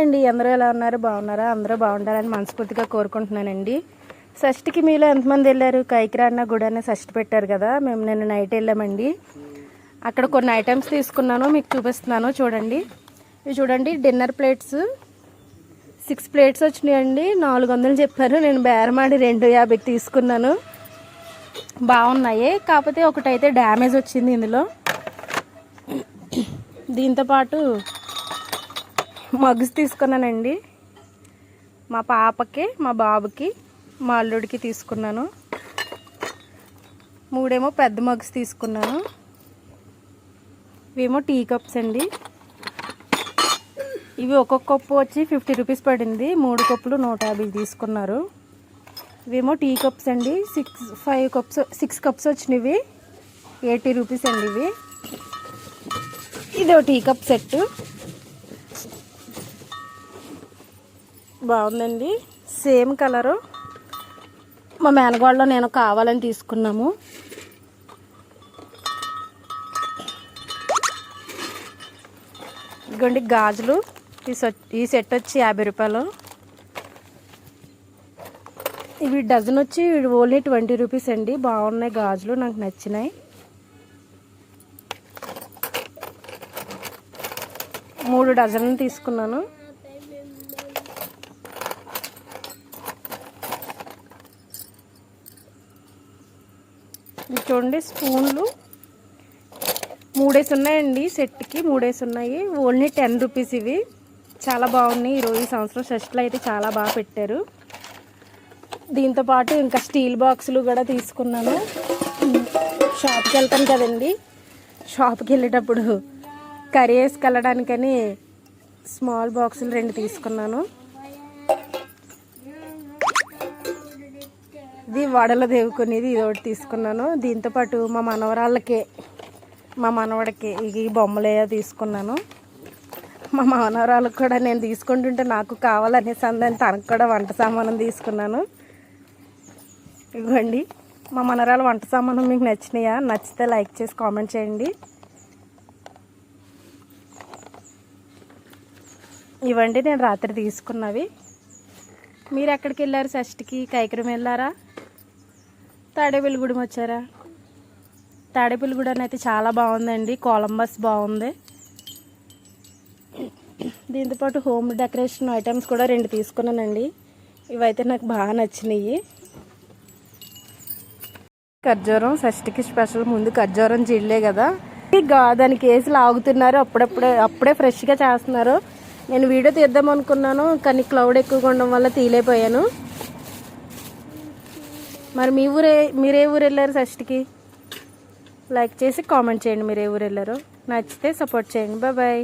అండి. అందరూ ఎలా ఉన్నారు? బాగున్నారా? అందరూ బాగుండాలని మనస్ఫూర్తిగా కోరుకుంటున్నానండి. షష్టికి మీలో ఎంతమంది వెళ్ళారు? కైకిరాన్న గుడని షష్టి పెట్టారు కదా మేము నిన్న నైట్ వెళ్ళామండి. అక్కడ కొన్ని ఐటమ్స్ తీసుకున్నాను మీకు చూపిస్తున్నాను చూడండి. ఇవి చూడండి డిన్నర్ ప్లేట్స్. సిక్స్ ప్లేట్స్ వచ్చినాయండి నాలుగు వందలు చెప్పారు. నేను బేరమాడి రెండు యాభైకి తీసుకున్నాను. బాగున్నాయి కాకపోతే ఒకటైతే డ్యామేజ్ వచ్చింది ఇందులో. దీంతోపాటు మగ్స్ తీసుకున్నానండి. మా పాపకి మా బాబుకి మా అల్లుడికి తీసుకున్నాను. మూడేమో పెద్ద మగ్స్ తీసుకున్నాను. ఇవేమో టీ కప్స్ అండి. ఇవి ఒక్కొక్క కప్పు వచ్చి ఫిఫ్టీ రూపీస్ పడింది. మూడు కప్పులు నూట యాభై తీసుకున్నారు. ఇవేమో టీ కప్స్ అండి. Six five cups six cups వచ్చినవి. ఎయిటీ రూపీస్ అండి ఇవి. ఇది టీ కప్ సెట్ బాగుందండి. Same colour. మా మేనగోడలో నేను కావాలని తీసుకున్నాము. ఇదిగోండి గాజులు. ఈ సెట్ ఈ సెట్ వచ్చి యాభై రూపాయలు. ఇవి డజన్ వచ్చి ఓన్లీ ట్వంటీ రూపీస్ అండి. బాగున్నాయి గాజులు నాకు నచ్చినాయి. మూడు డజన్లు తీసుకున్నాను. చూడండి స్పూన్లు మూడేసి ఉన్నాయండి సెట్కి మూడేసి ఉన్నాయి ఓన్లీ టెన్ రూపీస్ ఇవి. చాలా బాగున్నాయి. ఈరోజు ఈ సంవత్సరం షష్ట్లో అయితే చాలా బాగా పెట్టారు. దీంతో పాటు ఇంకా స్టీల్ బాక్సులు కూడా తీసుకున్నాను. షాప్కి వెళ్తాను కదండి. షాప్కి వెళ్ళేటప్పుడు కర్రీ వేసుకెళ్ళడానికని స్మాల్ బాక్సులు రెండు తీసుకున్నాను. ఇది వడలు దేవుకునేది ఇది ఒకటి తీసుకున్నాను. దీంతోపాటు మా మనవరాళ్ళకి మా మనవడికి ఈ బొమ్మలే తీసుకున్నాను. మా మనవరాళ్ళకి కూడా నేను తీసుకుంటుంటే నాకు కావాలనేసి అందని తనకు కూడా వంట సామానం తీసుకున్నాను. ఇవ్వండి మా మనవరాలు వంట సామానం మీకు నచ్చినాయా? నచ్చితే లైక్ చేసి కామెంట్ చేయండి. ఇవ్వండి నేను రాత్రి తీసుకున్నవి. మీరు ఎక్కడికి వెళ్ళారు షష్టికి కైకరం వెళ్ళారా తాడేపల్లిగూడెం వచ్చారా? తాడేపల్లిగూడెం అయితే చాలా బాగుందండి. కొలంబస్ బాగుంది. దీంతోపాటు హోమ్ డెకరేషన్ ఐటమ్స్ కూడా రెండు తీసుకున్నానండి. ఇవైతే నాకు బాగా నచ్చినాయి. ఖర్జూరం షష్టికి స్పెషల్ ముందు ఖర్జూరం జిల్లే కదా. దాని దానికి వేసి లాగుతున్నారు. అప్పుడప్పుడే అప్పుడే ఫ్రెష్గా చేస్తున్నారు. నేను వీడియో తీద్దాం అనుకున్నాను కానీ క్లౌడ్ ఎక్కువగా ఉండడం వల్ల తీలేపోయాను మరి మీ ఊరే మీరే ఊరు వెళ్ళారు ఫస్ట్కి? లైక్ చేసి కామెంట్ చేయండి మీరు ఏ ఊరు వెళ్ళారో నచ్చితే సపోర్ట్ చేయండి. బాయ్.